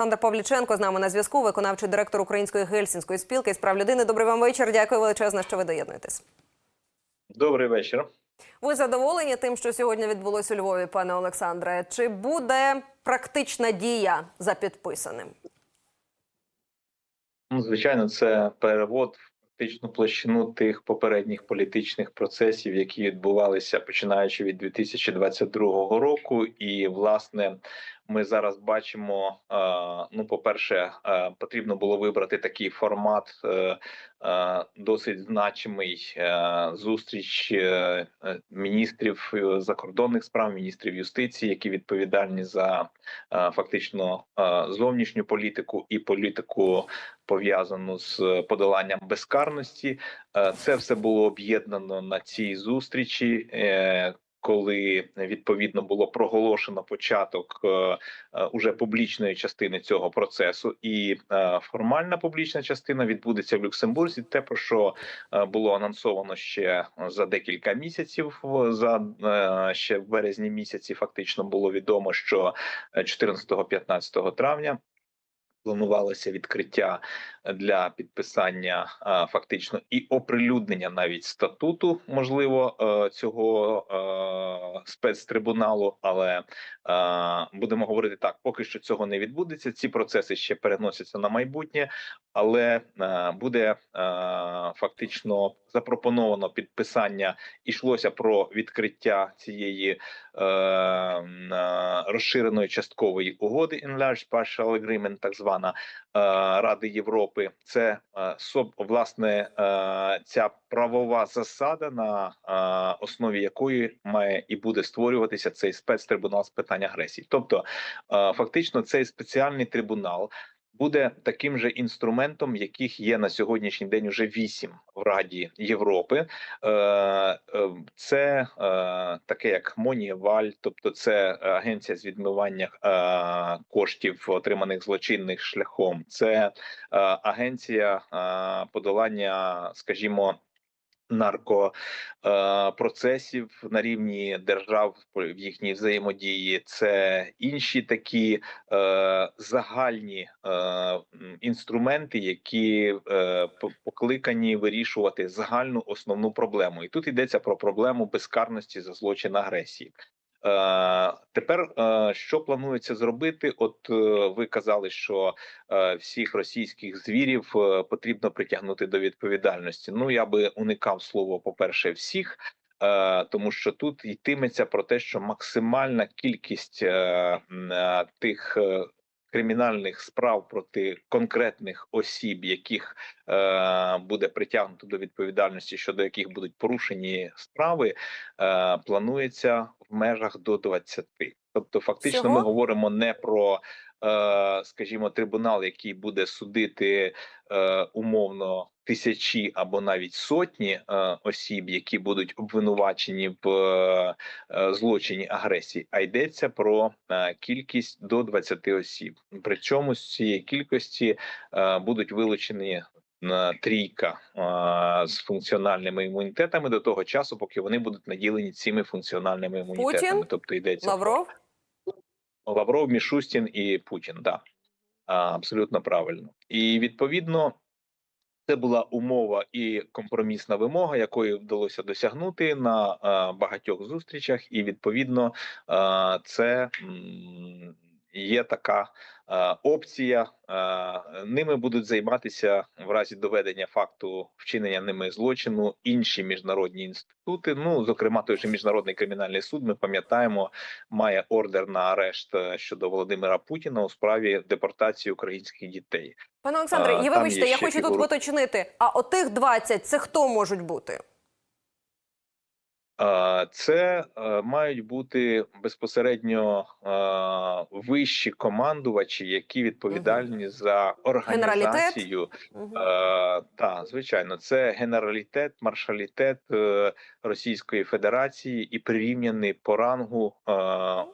Олександр Павліченко з нами на зв'язку, виконавчий директор Української гельсінської спілки з прав людини. Добрий вам вечір. Дякую величезно, що ви доєднуєтесь. Добрий вечір. Ви задоволені тим, що сьогодні відбулось у Львові, пане Олександре? Чи буде практична дія за підписаним? Ну, звичайно, це перевод в фактичну площину тих попередніх політичних процесів, які відбувалися починаючи від 2022 року. І власне ми зараз бачимо. е, Ну, по-перше, е, потрібно було вибрати такий формат. е, Досить значимий зустріч міністрів закордонних справ, міністрів юстиції, які відповідальні за фактично зовнішню політику і політику пов'язану з подоланням безкарності. Це все було об'єднано на цій зустрічі. Коли відповідно було проголошено початок е, е, уже публічної частини цього процесу, і е, формальна публічна частина відбудеться в Люксембурзі. Те про що було анонсовано ще за декілька місяців. За ще в березні місяці фактично було відомо, що 14-15 травня планувалося відкриття для підписання фактично і оприлюднення навіть статуту, можливо, цього спецтрибуналу. Але е, будемо говорити так: поки що цього не відбудеться. Ці процеси ще переносяться на майбутнє, але е, буде е, фактично запропоновано підписання. Ішлося про відкриття цієї е, розширеної часткової угоди Enlarged Partial Agreement, так звана Ради Європи. Це власне ця правова засада, на основі якої має і буде створюватися цей спецтрибунал з питань агресії. Тобто, фактично, цей спеціальний трибунал. Буде таким же інструментом, яких є на сьогоднішній день уже вісім в Раді Європи. Е, е, Це е, таке як Моніваль, тобто це агенція з відмивання коштів, отриманих злочинних шляхом. Це агенція подолання, скажімо. Наркопроцесів на рівні держав в їхній взаємодії, це інші такі е, загальні е, інструменти, які е, покликані вирішувати загальну основну проблему. І тут йдеться про проблему безкарності за злочин агресії. Е, тепер е, що планується зробити? От е, ви казали, що всіх російських звірів потрібно притягнути до відповідальності. Ну я би уникав слово, по-перше, всіх. е, Тому що тут йтиметься про те, що максимальна кількість тих кримінальних справ проти конкретних осіб, яких буде притягнуто до відповідальності, щодо яких будуть порушені справи, планується в межах до 20. Тобто, фактично, Всього? ми говоримо не про, е, скажімо, трибунал, який буде судити е, умовно тисячі або навіть сотні е, осіб, які будуть обвинувачені в злочині агресії, а йдеться про е, кількість до 20 осіб. Причому з цієї кількості е, будуть вилучені трійка з функціональними імунітетами до того часу, поки вони будуть наділені цими функціональними імунітетами. Путін? Тобто йдеться Лавров? Лавров, Мішустін і Путін. Да. Абсолютно правильно. І відповідно. Це була умова і компромісна вимога, якої вдалося досягнути на багатьох зустрічах, і відповідно це є така е, опція. Е, ними будуть займатися в разі доведення факту вчинення ними злочину інші міжнародні інститути. Ну зокрема, той же міжнародний кримінальний суд. Ми пам'ятаємо, має ордер на арешт е, щодо Володимира Путіна у справі депортації українських дітей. Пане Олександре, і вибачте, я ще хочу тут уточнити. А отих 20 – це хто можуть бути? Це е, мають бути безпосередньо вищі командувачі, які відповідальні за організацію. Е, та звичайно, це генералітет, маршалітет е, Російської Федерації і прирівняні по рангу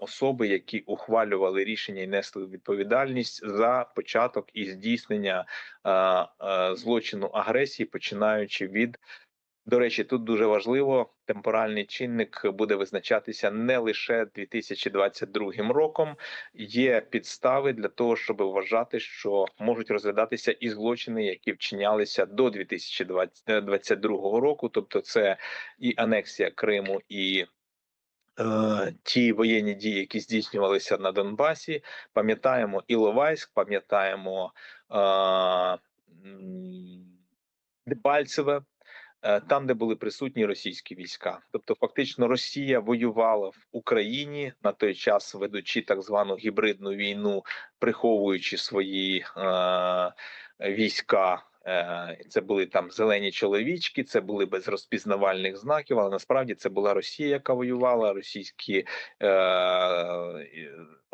особи, які ухвалювали рішення і несли відповідальність за початок і здійснення злочину агресії, починаючи від До речі, тут дуже важливо, темпоральний чинник буде визначатися не лише 2022 роком. Є підстави для того, щоб вважати, що можуть розглядатися і злочини, які вчинялися до 2022 року. Тобто, це і анексія Криму, і е, ті воєнні дії, які здійснювалися на Донбасі. Пам'ятаємо Іловайськ, пам'ятаємо е, Дебальцеве, е, там, де були присутні російські війська. Тобто, фактично, Росія воювала в Україні на той час, ведучи так звану гібридну війну, приховуючи свої е, війська. Е, Це були там зелені чоловічки, це були без розпізнавальних знаків, але насправді це була Росія, яка воювала, російські е,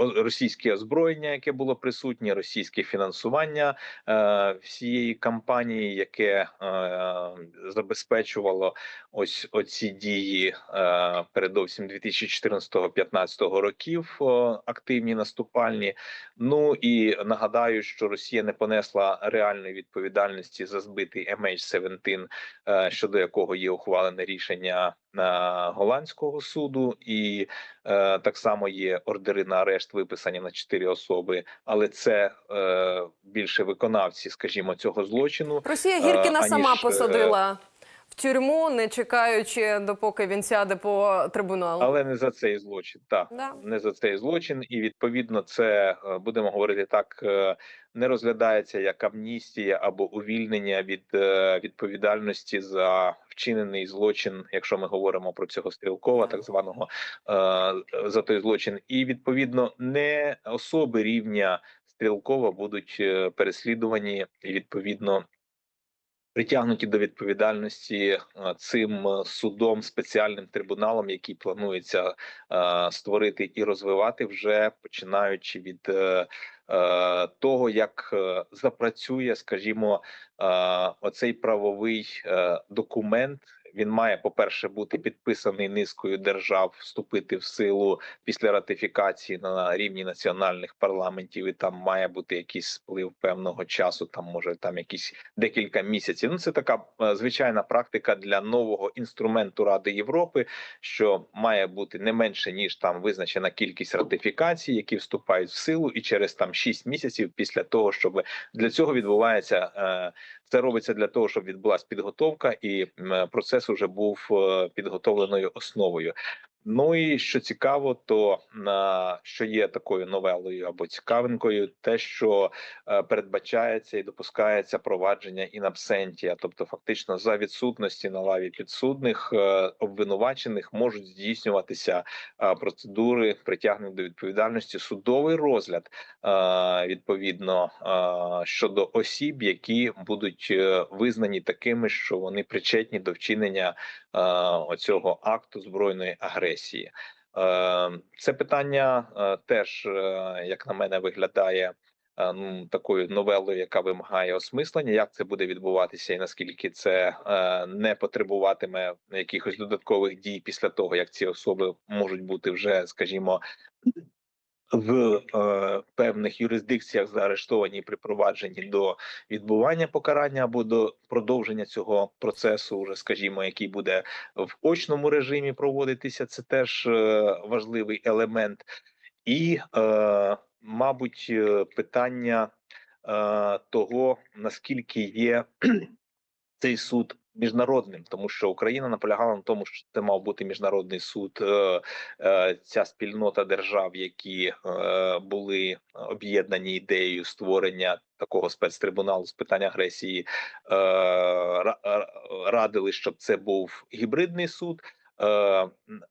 російське озброєння, яке було присутнє, російське фінансування е, всієї кампанії, яке е, забезпечувало ось оці дії е, передовсім 2014-2015 років, е, активні наступальні. Ну і нагадаю, що Росія не понесла реальної відповідальності за збитий MH17, е, щодо якого є ухвалене рішення голландського суду, і е, так само є ордери на арешт, виписані на чотири особи, але це е, більше виконавці, скажімо, цього злочину. Росія Е, Гіркіна аніж, сама е, посадила в тюрму, не чекаючи, допоки він сяде по трибуналу. Але не за цей злочин, так Да. не за цей злочин, і відповідно це е, будемо говорити так, е, не розглядається як амністія або увільнення від е, відповідальності за вчинений злочин, якщо ми говоримо про цього стрілкова, так званого за той злочин, і відповідно не особи рівня стрілкова будуть переслідувані і відповідно. Притягнуті до відповідальності е, цим е, судом, спеціальним трибуналом, який планується е, створити і розвивати, вже починаючи від того, як запрацює, скажімо, оцей правовий документ. Він має, по-перше, бути підписаний низкою держав, вступити в силу після ратифікації на рівні національних парламентів, і там має бути якийсь сплив певного часу. Там може там якісь декілька місяців. Ну це така е, звичайна практика для нового інструменту Ради Європи, що має бути не менше ніж там визначена кількість ратифікацій, які вступають в силу, і через там 6 місяців після того, щоб для цього відбувається. е, Це робиться для того, щоб відбулася підготовка, і м, процес уже був е, підготовленою основою. Ну і що цікаво, то на що є такою новелою або цікавинкою, те, що е, передбачається і допускається провадження absentia, тобто фактично за відсутності на лаві підсудних е, обвинувачених можуть здійснюватися е, процедури притягнення до відповідальності, судовий розгляд відповідно щодо осіб, які будуть визнані такими, що вони причетні до вчинення оцього акту збройної агресії. Е, Це питання е, теж, е, як на мене, виглядає ну, такою новелою, яка вимагає осмислення, як це буде відбуватися, і наскільки це не потребуватиме якихось додаткових дій після того, як ці особи можуть бути вже, скажімо, в е, певних юрисдикціях заарештовані і припроваджені до відбування покарання або до продовження цього процесу, вже скажімо, який буде в очному режимі проводитися. Це теж е, важливий елемент, і, е, мабуть, е, питання е, того наскільки є цей суд міжнародним, тому що Україна наполягала на тому, що це мав бути міжнародний суд. Е, е, Ця спільнота держав, які е, були об'єднані ідеєю створення такого спецтрибуналу з питань агресії, ра- ра- радили, щоб це був гібридний суд. Е,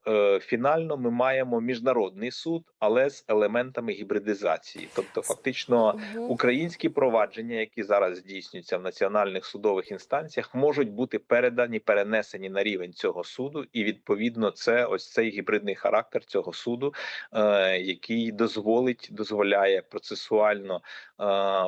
е, Фінально ми маємо міжнародний суд, але з елементами гібридизації, тобто фактично. Українські провадження, які зараз здійснюються в національних судових інстанціях, можуть бути передані, перенесені на рівень цього суду, і відповідно це ось цей гібридний характер цього суду, е, який дозволить, дозволяє процесуально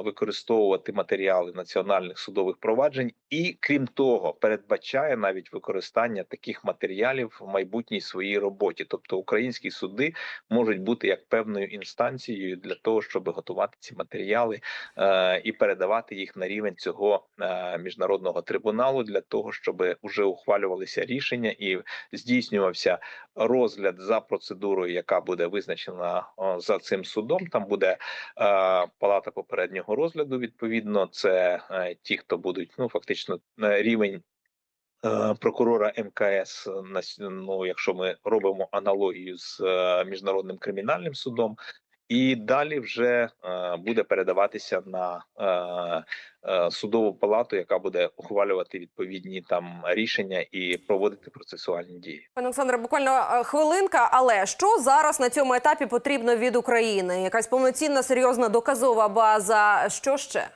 використовувати матеріали національних судових проваджень, і крім того, передбачає навіть використання таких матеріалів в майбутній своїй роботі. Тобто українські суди можуть бути як певною інстанцією для того, щоб готувати ці матеріали е, і передавати їх на рівень цього е, міжнародного трибуналу для того, щоб уже ухвалювалися рішення і здійснювався розгляд за процедурою, яка буде визначена за цим судом. Там буде е, палата попереднього розгляду. Відповідно, це е, ті, хто будуть ну фактично на рівень. Е, Прокурора МКС с- ну, якщо ми робимо аналогію з е, міжнародним кримінальним судом, і далі вже е, буде передаватися на е, е, судову палату, яка буде ухвалювати відповідні там рішення і проводити процесуальні дії. Пане Олександре, буквально е, хвилинка. Але що зараз на цьому етапі потрібно від України? Якась повноцінна серйозна доказова база. Що ще?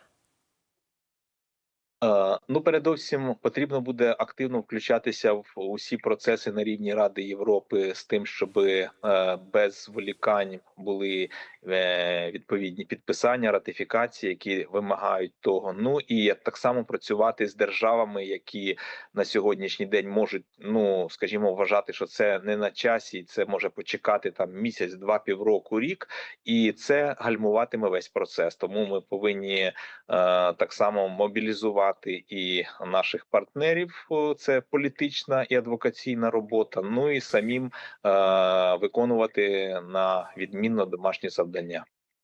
Е, Ну, передовсім потрібно буде активно включатися в усі процеси на рівні Ради Європи з тим, щоб е, без зволікань були е, відповідні підписання, ратифікації, які вимагають того. Ну і так само працювати з державами, які на сьогоднішній день можуть, ну скажімо, вважати, що це не на часі, це може почекати там місяць, два, півроку, рік, і це гальмуватиме весь процес. Тому ми повинні так само мобілізувати і наших партнерів. Це політична і адвокаційна робота. Ну і самим е, виконувати на відмінно домашні завдання.